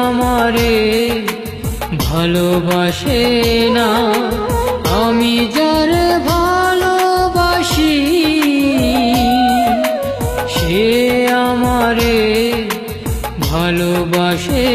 আমারে ভালোবাসে না। আমি যার ভালোবাসি সে আমারে ভালোবাসে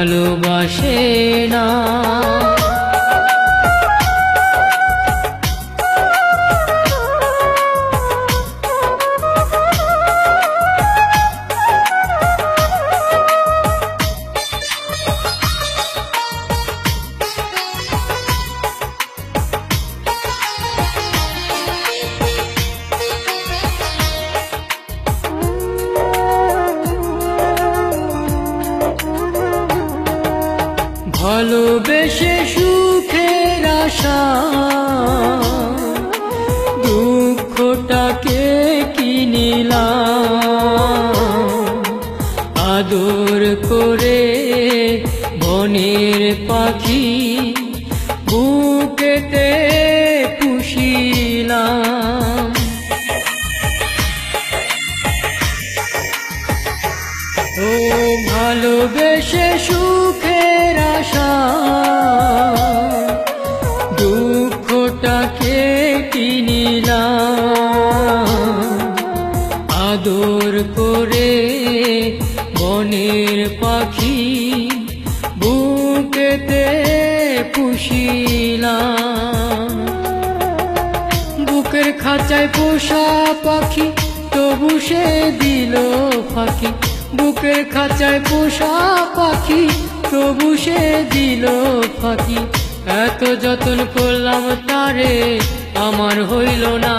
ভালোবাসে না। বুকেতে পুষিলাম। ও ভালোবেসে সুখের আশা দুঃখটাকে কিনিলাম আদর করে বনের পাখি বুকেতে পুষিলাম খাঁচায় পোষা পাখি, তবু সে দিল ফাঁকি। বুকের খাঁচায় পোষা পাখি, তবু সে দিল ফাঁকি। এত যতন করলাম তারে, আমার হইল না।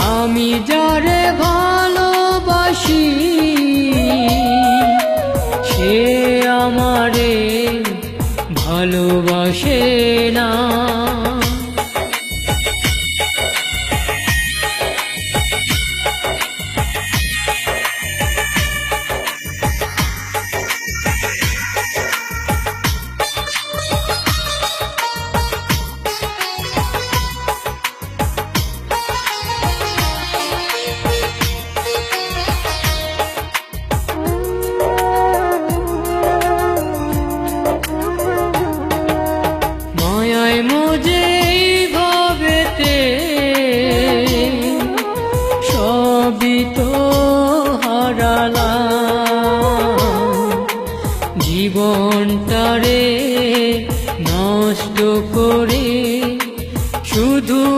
আমি যারে ভালোবাসি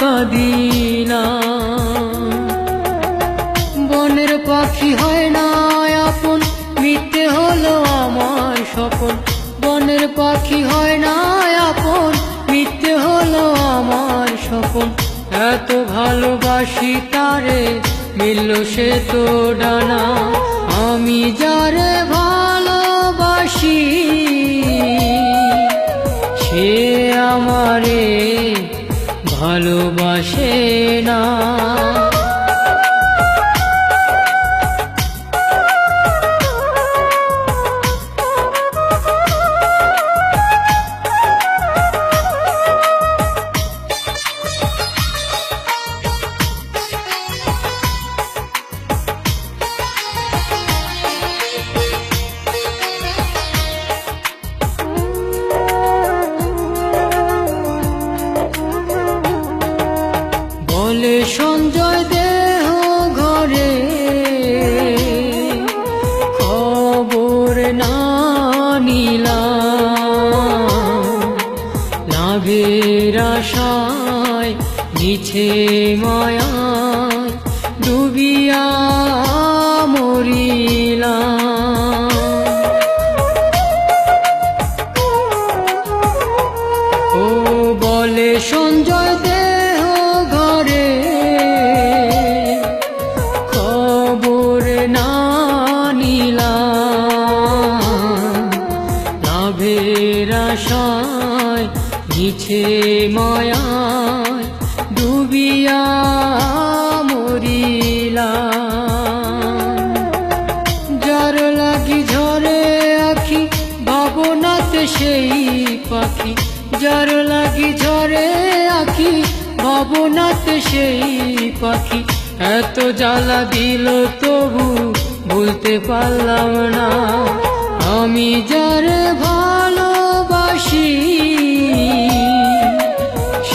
কাঁদিলাম বনের পাখি হয় না আপন, মিথ্যে হলো আমার স্বপন। বনের পাখি হয় না আপন, মিথ্যে হলো আমার স্বপন। এত ভালোবাসি তারে, মিলল সে তো ডানা। আমি যারে ভালোবাসি, সে আমারে ভালোবাসে না। না লাভে লাভের আশায় মিছে মায়ায় ডুবিয়া মরিলাম মিছে মায়ায় ডুবিয়া মরিলাম। যার লাগি ঝরে আখি, ভাবনাতে সেই পাখি। যার লাগি ঝরে আখি, ভাবনাতে সেই পাখি। এত জ্বালা দিল তবু বলতে পারলাম না। আমি যারে ভালোবাসি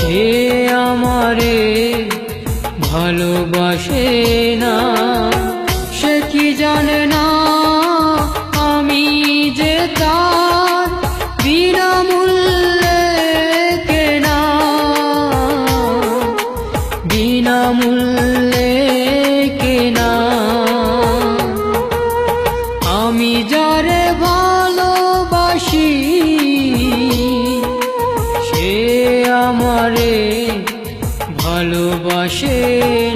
সে আমারে, ভালোবাসে না। সে কি জানে না আমি যে তার বিনামূল্যে কেনা। বিনামূল্যে কেনা। আমি যারে ভালোবাসি আমারে ভালোবাসে না